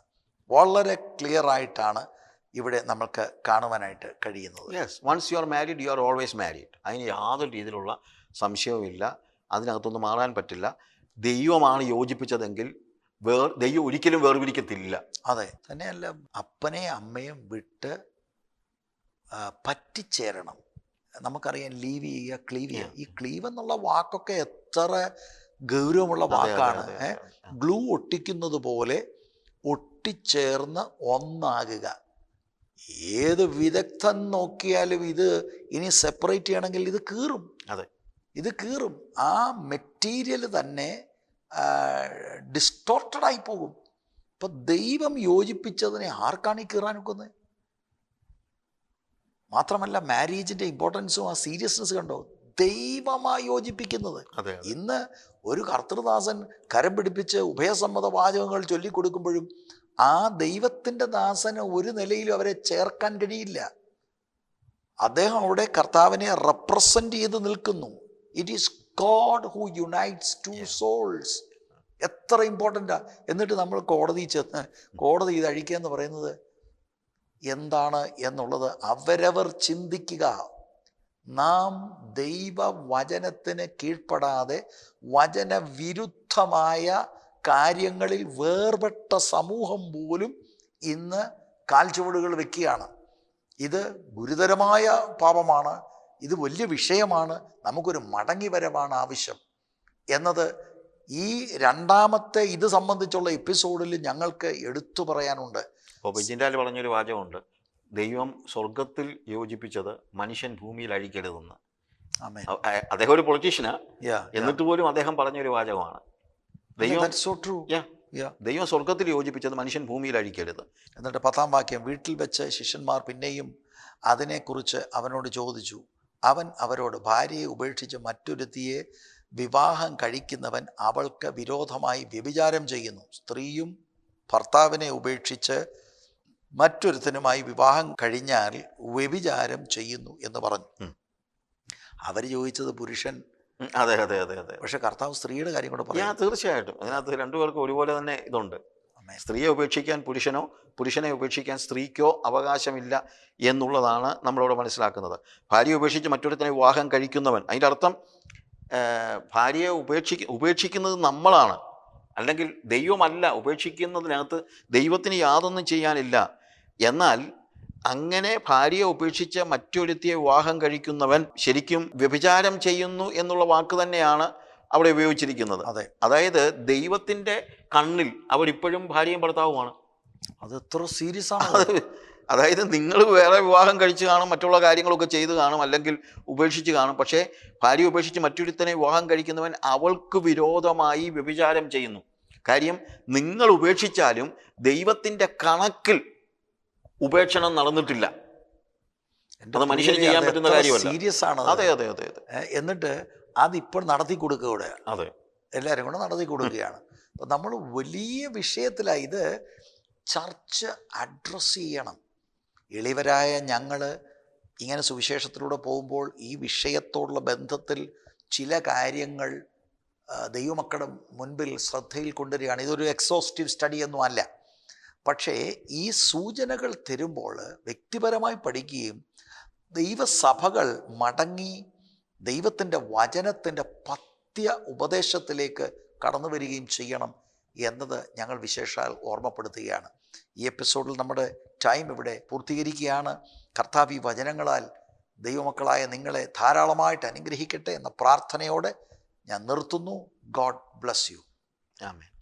വളരെ ക്ലിയർ ആയിട്ടാണ് ഇവിടെ നമ്മൾക്ക് കാണുവാനായിട്ട് കഴിയുന്നത്. Yes once you are married you are always married അതിന് യാതൊരു രീതിയിലുള്ള സംശയവുമില്ല. അതിനകത്തൊന്നും മാറാൻ പറ്റില്ല. ദൈവമാണ് യോജിപ്പിച്ചതെങ്കിൽ വേർ ദൈവം ഒരിക്കലും വേർപിരിക്കത്തില്ല. അതെ തന്നെയല്ല അപ്പനെയും അമ്മയും വിട്ട് പറ്റിച്ചേരണം. നമുക്കറിയാം ലീവ് ചെയ്യുക ക്ലീവ് ചെയ്യുക. ഈ ക്ലീവ് എന്നുള്ള വാക്കൊക്കെ എത്ര ഗൗരവമുള്ള വാക്കാണ്. ഗ്ലൂ ഒട്ടിക്കുന്നത് പോലെ ഒട്ടിച്ചേർന്ന് ഒന്നാകുക. ഏത് വിദഗ്ധൻ നോക്കിയാലും ഇത് ഇനി സെപ്പറേറ്റ് ചെയ്യണമെങ്കിൽ ഇത് കീറും. അതെ. ഇത് കീറും. ആ മെറ്റീരിയൽ തന്നെ ഡിസ്റ്റോർട്ടഡ് ആയി പോകും. ഇപ്പൊ ദൈവം യോജിപ്പിച്ചതിനെ ആർക്കാണ് ഈ കീറാനൊക്കുന്നത് മാത്രമല്ല മാരേജിന്റെ ഇമ്പോർട്ടൻസും ആ സീരിയസ്നെസ് കണ്ടോ? ദൈവമായി യോജിപ്പിക്കുന്നത്. ഇന്ന് ഒരു കർത്തൃദാസൻ കരം പിടിപ്പിച്ച് ഉഭയസമ്മത വാചകങ്ങൾ ചൊല്ലിക്കൊടുക്കുമ്പോഴും ആ ദൈവത്തിന്റെ ദാസന് ഒരു നിലയിലും അവരെ ചേർക്കാൻ കഴിയില്ല. അദ്ദേഹം അവിടെ കർത്താവിനെ റെപ്രസെന്റ് ചെയ്ത് നിൽക്കുന്നു. It is God who unites two souls എത്ര ഇമ്പോർട്ടന്റാ എന്നിട്ട് നമ്മൾ കോടതി ചെന്ന് കോടതി ഇത് അഴിക്കുക എന്ന് പറയുന്നത് എന്താണ് എന്നുള്ളത് അവരവർ ചിന്തിക്കുക. നാം ദൈവവചനത്തിന് കീഴ്പ്പെടാതെ വചനവിരുദ്ധമായ കാര്യങ്ങളിൽ വേർപെട്ട സമൂഹം പോലും ഇന്ന് കാൽച്ചുവടുകൾ വെക്കുകയാണ്. ഇത് ഗുരുതരമായ പാപമാണ്. ഇത് വലിയ വിഷയമാണ്. നമുക്കൊരു മടങ്ങി വരവാണ് ആവശ്യം. എന്നത് ഈ രണ്ടാമത്തെ ഇത് സംബന്ധിച്ചുള്ള എപ്പിസോഡിൽ ഞങ്ങൾക്ക് എടുത്തു പറയാനുണ്ട്. അപ്പോൾ ബെജിൻഡാൽ പറഞ്ഞൊരു വാചകമുണ്ട്. ദൈവം സ്വർഗത്തിൽ യോജിപ്പിച്ചത് മനുഷ്യൻ ഭൂമിയിൽ അഴിക്കരുതെന്ന്. അദ്ദേഹം ഒരു പൊളിറ്റീഷ്യനാ. എന്നിട്ട് പോലും അദ്ദേഹം പറഞ്ഞൊരു വാചകമാണ്. ദൈവം സ്വർഗത്തിൽ യോജിപ്പിച്ചത് മനുഷ്യൻ ഭൂമിയിൽ അഴിക്കരുത്. എന്നിട്ട് പത്താം വാക്യം വീട്ടിൽ വെച്ച് ശിഷ്യന്മാർ പിന്നെയും അതിനെക്കുറിച്ച് അവനോട് ചോദിച്ചു. അവൻ അവരോട് ഭാര്യയെ ഉപേക്ഷിച്ച് മറ്റൊരുത്തിയെ വിവാഹം കഴിക്കുന്നവൻ അവൾക്ക് വിരോധമായി വ്യഭിചാരം ചെയ്യുന്നു. സ്ത്രീയും ഭർത്താവിനെ ഉപേക്ഷിച്ച് മറ്റൊരുത്തനുമായി വിവാഹം കഴിഞ്ഞാൽ വ്യഭിചാരം ചെയ്യുന്നു എന്ന് പറഞ്ഞു. അവർ ചോദിച്ചത് പുരുഷൻ അതെ അതെ അതെ അതെ. പക്ഷെ കർത്താവ് സ്ത്രീയുടെ കാര്യം കൂടെ പറഞ്ഞു പറയാം തീർച്ചയായിട്ടും. അതിനകത്ത് രണ്ടുപേർക്കും ഒരുപോലെ തന്നെ ഇതുണ്ട്. ആമേൻ. സ്ത്രീയെ ഉപേക്ഷിക്കാൻ പുരുഷനോ പുരുഷനെ ഉപേക്ഷിക്കാൻ സ്ത്രീക്കോ അവകാശമില്ല എന്നുള്ളതാണ് നമ്മളിവിടെ മനസ്സിലാക്കുന്നത് ഭാര്യയെ ഉപേക്ഷിച്ച് മറ്റൊരുത്തിനെ വിവാഹം കഴിക്കുന്നവൻ അതിന്റെ അർത്ഥം ഭാര്യയെ ഉപേക്ഷിക്ക ഉപേക്ഷിക്കുന്നത് നമ്മളാണ് അല്ലെങ്കിൽ ദൈവമല്ല ഉപേക്ഷിക്കുന്നതിനകത്ത് ദൈവത്തിന് യാതൊന്നും ചെയ്യാനില്ല എന്നാൽ അങ്ങനെ ഭാര്യയെ ഉപേക്ഷിച്ച് മറ്റൊരുത്തിയെ വിവാഹം കഴിക്കുന്നവൻ ശരിക്കും വ്യഭിചാരം ചെയ്യുന്നു എന്നുള്ള വാക്ക് തന്നെയാണ് അവിടെ ഉപയോഗിച്ചിരിക്കുന്നത്. അതെ. അതായത് ദൈവത്തിന്റെ കണ്ണിൽ അവരിപ്പോഴും ഭാര്യയും ഭർത്താവുമാണ്. അത് എത്ര സീരിയസ് ആണ്. അത് അതായത് നിങ്ങൾ വേറെ വിവാഹം കഴിച്ച് കാണും മറ്റുള്ള കാര്യങ്ങളൊക്കെ ചെയ്ത് കാണും അല്ലെങ്കിൽ ഉപേക്ഷിച്ച് കാണും. പക്ഷേ ഭാര്യ ഉപേക്ഷിച്ച് മറ്റൊരുത്തനെ വിവാഹം കഴിക്കുന്നവൻ അവൾക്ക് വിരോധമായി വ്യഭിചാരം ചെയ്യുന്നു. കാര്യം നിങ്ങൾ ഉപേക്ഷിച്ചാലും ദൈവത്തിന്റെ കണക്കിൽ ഉപേക്ഷണം നടന്നിട്ടില്ല. അത് മനുഷ്യന് ചെയ്യാൻ പറ്റുന്ന കാര്യമല്ല. സീരിയസ് ആണ് അതെ. അതെ അതെ അതെ എന്നിട്ട് അതിപ്പോൾ നടത്തി കൊടുക്കുക ഇവിടെ. അതെ. എല്ലാവരും കൂടെ നടത്തി കൊടുക്കുകയാണ്. അപ്പം നമ്മൾ വലിയ വിഷയത്തിലാണ് ഇത് ചർച്ച അഡ്രസ്സ് ചെയ്യണം. എളിവരായ ഞങ്ങൾ ഇങ്ങനെ സുവിശേഷത്തിലൂടെ പോകുമ്പോൾ ഈ വിഷയത്തോടുള്ള ബന്ധത്തിൽ ചില കാര്യങ്ങൾ ദൈവമക്കളുടെ മുൻപിൽ ശ്രദ്ധയിൽ കൊണ്ടുവരികയാണ്. ഇതൊരു എക്സോസ്റ്റീവ് സ്റ്റഡി ഒന്നും അല്ല. പക്ഷേ ഈ സൂചനകൾ തരുമ്പോൾ വ്യക്തിപരമായി പഠിക്കുകയും ദൈവസഭകൾ മടങ്ങി ദൈവത്തിന്റെ വചനത്തിന്റെ പത്യ ഉപദേശത്തിലേക്ക് കടന്നു വരികയും ചെയ്യണം എന്നത് ഞങ്ങൾ വിശേഷാൽ ഓർമ്മപ്പെടുത്തുകയാണ്. ഈ എപ്പിസോഡിൽ നമ്മുടെ ടൈം ഇവിടെ പൂർത്തീകരിക്കുകയാണ്. കർത്താവ് ഈ വചനങ്ങളാൽ ദൈവമക്കളായ നിങ്ങളെ ധാരാളമായിട്ട് അനുഗ്രഹിക്കട്ടെ എന്ന പ്രാർത്ഥനയോടെ ഞാൻ നിർത്തുന്നു. God bless you. ആമേൻ.